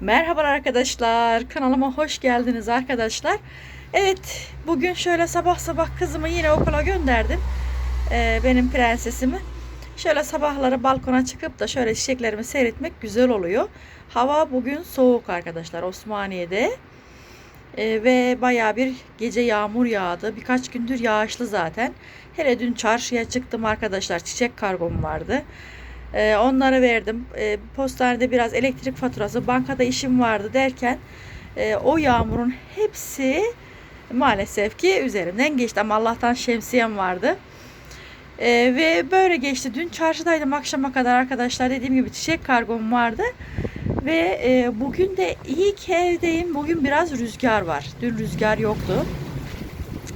Merhabalar arkadaşlar. Kanalıma hoş geldiniz arkadaşlar. Evet, bugün şöyle sabah sabah kızımı yine okula gönderdim. Ee, benim prensesimi. Şöyle sabahları balkona çıkıp da şöyle çiçeklerimi seyretmek güzel oluyor. Hava bugün soğuk arkadaşlar Osmaniye'de. Ee, ve baya bir gece yağmur yağdı. Birkaç gündür yağışlı zaten. Hele dün çarşıya çıktım arkadaşlar. Çiçek kargom vardı. Ee, onları verdim. Ee, postanede biraz elektrik faturası, bankada işim vardı derken e, o yağmurun hepsi maalesef ki üzerimden geçti. Ama Allah'tan şemsiyem vardı. Ee, ve böyle geçti. Dün çarşıdaydım akşama kadar arkadaşlar. Dediğim gibi çiçek kargom vardı. Ve e, bugün de iyi ki evdeyim. Bugün biraz rüzgar var. Dün rüzgar yoktu.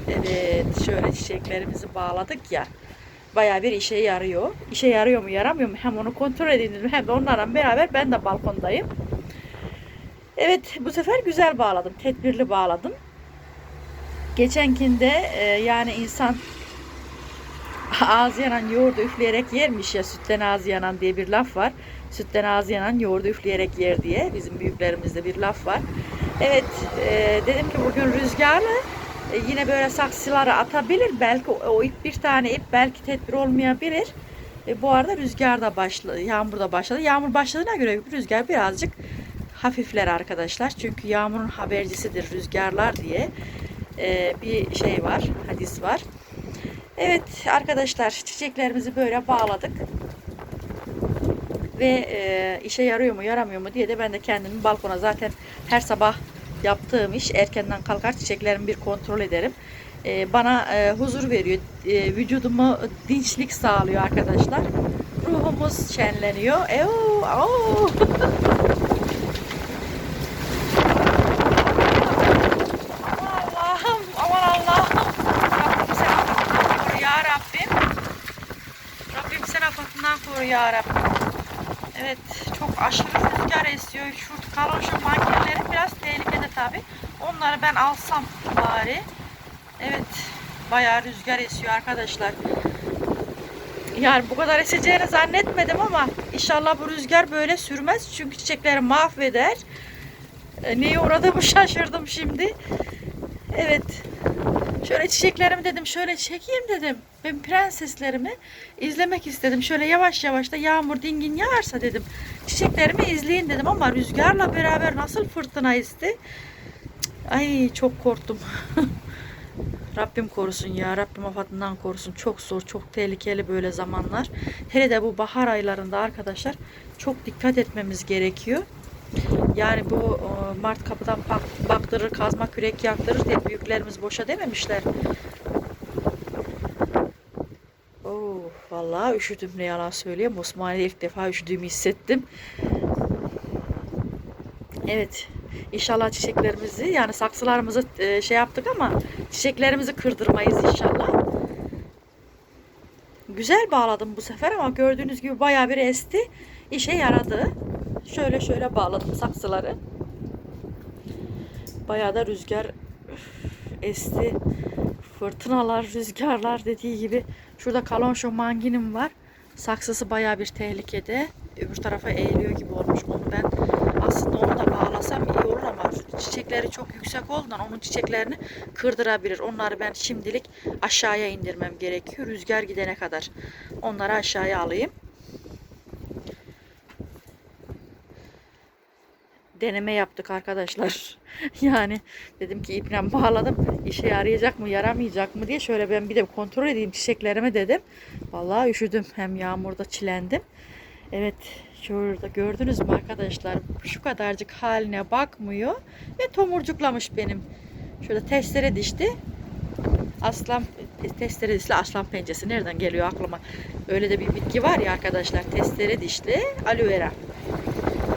Evet şöyle çiçeklerimizi bağladık ya bayağı bir işe yarıyor. İşe yarıyor mu yaramıyor mu hem onu kontrol edeyim dedim hem de onlarla beraber ben de balkondayım. Evet bu sefer güzel bağladım. Tedbirli bağladım. Geçenkinde e, yani insan ağzı yanan yoğurdu üfleyerek yermiş ya sütten ağzı yanan diye bir laf var. Sütten ağzı yanan yoğurdu üfleyerek yer diye bizim büyüklerimizde bir laf var. Evet e, dedim ki bugün rüzgarlı yine böyle saksılara atabilir. Belki o, o ip bir tane ip belki tedbir olmayabilir. E, bu arada rüzgar da başladı. Yağmur da başladı. Yağmur başladığına göre rüzgar birazcık hafifler arkadaşlar. Çünkü yağmurun habercisidir rüzgarlar diye e, bir şey var. Hadis var. Evet arkadaşlar çiçeklerimizi böyle bağladık. Ve e, işe yarıyor mu yaramıyor mu diye de ben de kendimi balkona zaten her sabah yaptığım iş erkenden kalkar çiçeklerimi bir kontrol ederim. Ee, bana e, huzur veriyor. E, vücudumu dinçlik sağlıyor arkadaşlar. Ruhumuz şenleniyor. Oo. aman Allah'ım, aman Allah'ım. Rabbim ya Rabbim. Sen afatından koru Rabbim. Evet çok aşırı rüzgar esiyor. Şu kalonşun mankenleri biraz tabi. Onları ben alsam bari. Evet bayağı rüzgar esiyor arkadaşlar. Yani bu kadar eseceğini zannetmedim ama inşallah bu rüzgar böyle sürmez. Çünkü çiçekleri mahveder. E, neye uğradığımı şaşırdım şimdi. Evet. Şöyle çiçeklerimi dedim şöyle çekeyim dedim. Ben prenseslerimi izlemek istedim. Şöyle yavaş yavaş da yağmur dingin yağarsa dedim. Çiçeklerimi izleyin dedim ama rüzgarla beraber nasıl fırtına esti. Ay çok korktum. Rabbim korusun ya. Rabbim afatından korusun. Çok zor, çok tehlikeli böyle zamanlar. Hele de bu bahar aylarında arkadaşlar çok dikkat etmemiz gerekiyor. Yani bu e, Mart kapıdan bak- baktırır, kazma kürek yaktırır diye büyüklerimiz boşa dememişler. Oh, vallahi üşüdüm ne yalan söyleyeyim. Osmaniye'de ilk defa üşüdüğümü hissettim. Evet. İnşallah çiçeklerimizi yani saksılarımızı e, şey yaptık ama çiçeklerimizi kırdırmayız inşallah. Güzel bağladım bu sefer ama gördüğünüz gibi bayağı bir esti. İşe yaradı. Şöyle şöyle bağladım saksıları. Bayağı da rüzgar esti. Fırtınalar, rüzgarlar dediği gibi. Şurada kalonşo manginim var. Saksısı bayağı bir tehlikede. Öbür tarafa eğiliyor gibi olmuş. Onu ben aslında onu da bağlasam iyi çiçekleri çok yüksek olduğundan onun çiçeklerini kırdırabilir. Onları ben şimdilik aşağıya indirmem gerekiyor. Rüzgar gidene kadar. Onları aşağıya alayım. deneme yaptık arkadaşlar. yani dedim ki iple bağladım. İşe yarayacak mı yaramayacak mı diye şöyle ben bir de kontrol edeyim çiçeklerimi dedim. Vallahi üşüdüm. Hem yağmurda çilendim. Evet şurada gördünüz mü arkadaşlar şu kadarcık haline bakmıyor ve tomurcuklamış benim. Şurada testere dişti. Aslan testere dişli aslan pençesi nereden geliyor aklıma? Öyle de bir bitki var ya arkadaşlar testere dişli aloe vera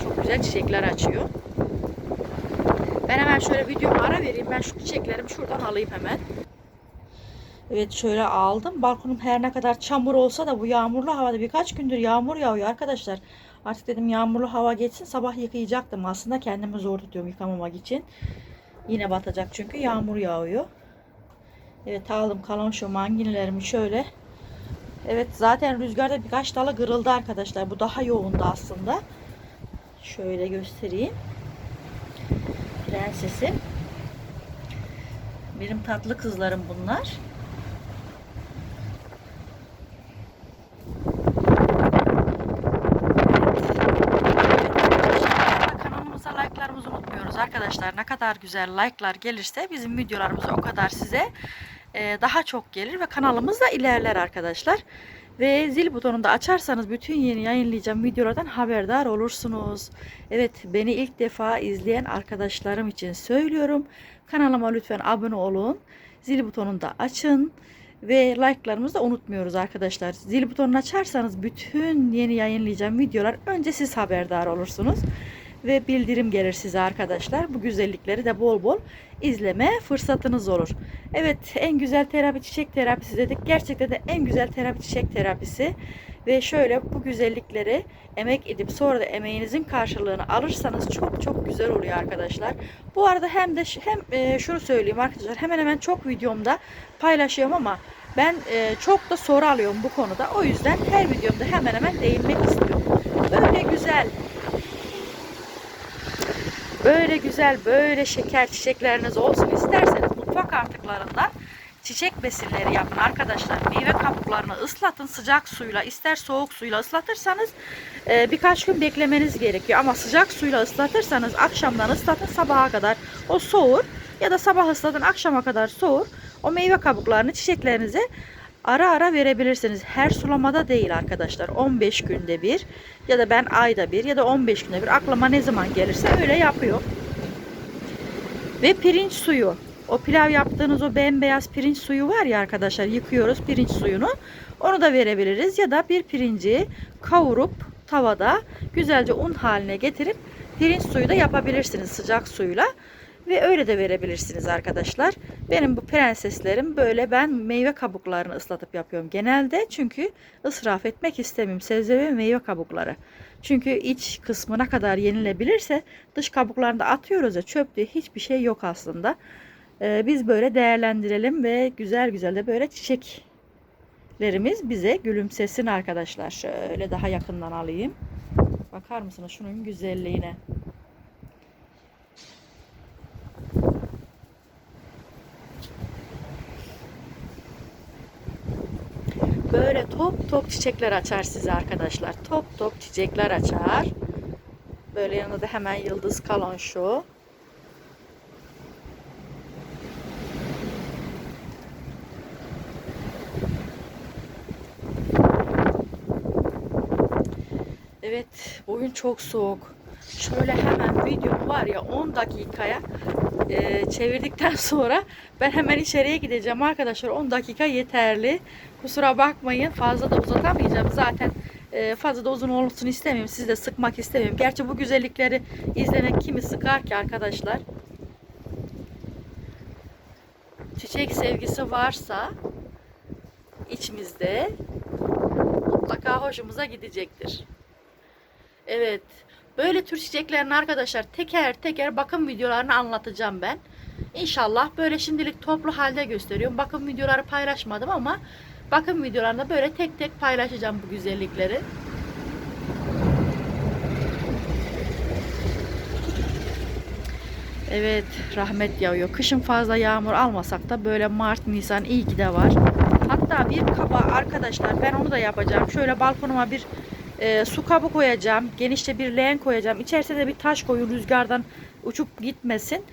çok güzel çiçekler açıyor. Ben hemen şöyle videomu ara vereyim. Ben şu çiçeklerimi şuradan alayım hemen. Evet şöyle aldım. Balkonum her ne kadar çamur olsa da bu yağmurlu havada birkaç gündür yağmur yağıyor arkadaşlar. Artık dedim yağmurlu hava geçsin. Sabah yıkayacaktım aslında. Kendimi zor tutuyorum yıkamamak için. Yine batacak çünkü yağmur yağıyor. Evet aldım kalan şu manginlerimi şöyle. Evet zaten rüzgarda birkaç dalı kırıldı arkadaşlar. Bu daha yoğundu aslında. Şöyle göstereyim. Prensesim. Benim tatlı kızlarım bunlar. Kanalımıza like'larımızı unutmuyoruz arkadaşlar. Ne kadar güzel like'lar gelirse bizim videolarımız o kadar size e, daha çok gelir ve kanalımız da ilerler arkadaşlar. Ve zil butonunu da açarsanız bütün yeni yayınlayacağım videolardan haberdar olursunuz. Evet beni ilk defa izleyen arkadaşlarım için söylüyorum. Kanalıma lütfen abone olun. Zil butonunu da açın. Ve like'larımızı da unutmuyoruz arkadaşlar. Zil butonunu açarsanız bütün yeni yayınlayacağım videolar önce siz haberdar olursunuz. Ve bildirim gelir size arkadaşlar. Bu güzellikleri de bol bol izleme fırsatınız olur. Evet en güzel terapi çiçek terapisi dedik. Gerçekten de en güzel terapi çiçek terapisi. Ve şöyle bu güzellikleri emek edip sonra da emeğinizin karşılığını alırsanız çok çok güzel oluyor arkadaşlar. Bu arada hem de hem e, şunu söyleyeyim arkadaşlar hemen hemen çok videomda paylaşıyorum ama ben e, çok da soru alıyorum bu konuda. O yüzden her videomda hemen hemen değinmek istiyorum. Böyle güzel böyle güzel böyle şeker çiçekleriniz olsun isterseniz mutfak artıklarından çiçek besinleri yapın arkadaşlar. Meyve kabuklarını ıslatın sıcak suyla ister soğuk suyla ıslatırsanız e, birkaç gün beklemeniz gerekiyor. Ama sıcak suyla ıslatırsanız akşamdan ıslatın sabaha kadar o soğur ya da sabah ıslatın akşama kadar soğur. O meyve kabuklarını çiçeklerinize ara ara verebilirsiniz. Her sulamada değil arkadaşlar. 15 günde bir ya da ben ayda bir ya da 15 günde bir aklıma ne zaman gelirse öyle yapıyor. Ve pirinç suyu. O pilav yaptığınız o bembeyaz pirinç suyu var ya arkadaşlar yıkıyoruz pirinç suyunu. Onu da verebiliriz ya da bir pirinci kavurup tavada güzelce un haline getirip pirinç suyu da yapabilirsiniz sıcak suyla. Ve öyle de verebilirsiniz arkadaşlar. Benim bu prenseslerim böyle ben meyve kabuklarını ıslatıp yapıyorum genelde. Çünkü ısraf etmek istemiyorum sebze ve meyve kabukları. Çünkü iç kısmına kadar yenilebilirse dış kabuklarını da atıyoruz ya çöp diye hiçbir şey yok aslında. Ee, biz böyle değerlendirelim ve güzel güzel de böyle çiçeklerimiz bize gülümsesin arkadaşlar. Şöyle daha yakından alayım. Bakar mısınız şunun güzelliğine? Böyle top top çiçekler açar size arkadaşlar. Top top çiçekler açar. Böyle yanında da hemen yıldız kalon şu. Evet, bugün çok soğuk. Şöyle hemen video var ya 10 dakikaya e, çevirdikten sonra ben hemen içeriye gideceğim arkadaşlar. 10 dakika yeterli. Kusura bakmayın fazla da uzatamayacağım. Zaten e, fazla da uzun olsun istemiyorum. Sizi de sıkmak istemiyorum. Gerçi bu güzellikleri izlemek kimi sıkar ki arkadaşlar. Çiçek sevgisi varsa içimizde mutlaka hoşumuza gidecektir. Evet. Böyle tür çiçeklerin arkadaşlar teker teker bakım videolarını anlatacağım ben. İnşallah böyle şimdilik toplu halde gösteriyorum. Bakım videoları paylaşmadım ama bakım videolarında böyle tek tek paylaşacağım bu güzellikleri. Evet rahmet yağıyor. Kışın fazla yağmur almasak da böyle Mart, Nisan iyi ki de var. Hatta bir kaba arkadaşlar ben onu da yapacağım. Şöyle balkonuma bir e, su kabı koyacağım. Genişçe bir leğen koyacağım. İçerisine de bir taş koyun rüzgardan uçup gitmesin.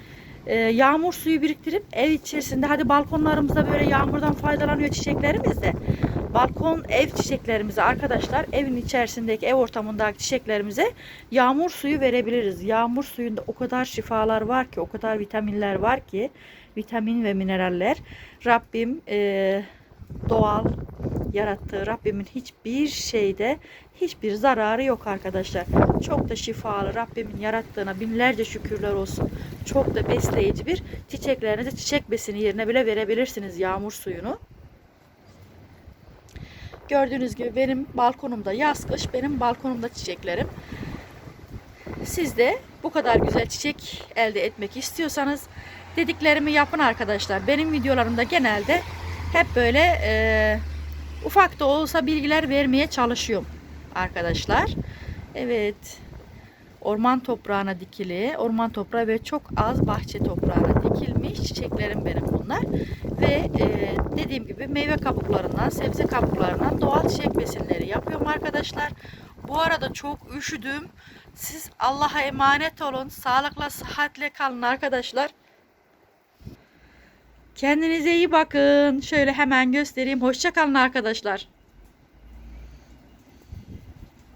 E, yağmur suyu biriktirip ev içerisinde hadi balkonlarımızda böyle yağmurdan faydalanıyor çiçeklerimiz de. Balkon ev çiçeklerimize arkadaşlar evin içerisindeki ev ortamındaki çiçeklerimize yağmur suyu verebiliriz. Yağmur suyunda o kadar şifalar var ki o kadar vitaminler var ki vitamin ve mineraller. Rabbim e, doğal yarattığı Rabbimin hiçbir şeyde hiçbir zararı yok arkadaşlar. Çok da şifalı Rabbimin yarattığına binlerce şükürler olsun. Çok da besleyici bir çiçeklerinize çiçek besini yerine bile verebilirsiniz yağmur suyunu. Gördüğünüz gibi benim balkonumda yaz kış benim balkonumda çiçeklerim. Siz de bu kadar güzel çiçek elde etmek istiyorsanız dediklerimi yapın arkadaşlar. Benim videolarımda genelde hep böyle e, ufak da olsa bilgiler vermeye çalışıyorum arkadaşlar. Evet. orman toprağına dikili, orman toprağı ve çok az bahçe toprağına dikilmiş çiçeklerim benim bunlar. Ve e, dediğim gibi meyve kabuklarından, sebze kabuklarından doğal çiçek besinleri yapıyorum arkadaşlar. Bu arada çok üşüdüm. Siz Allah'a emanet olun. Sağlıkla, sıhhatle kalın arkadaşlar. Kendinize iyi bakın. Şöyle hemen göstereyim. Hoşça kalın arkadaşlar.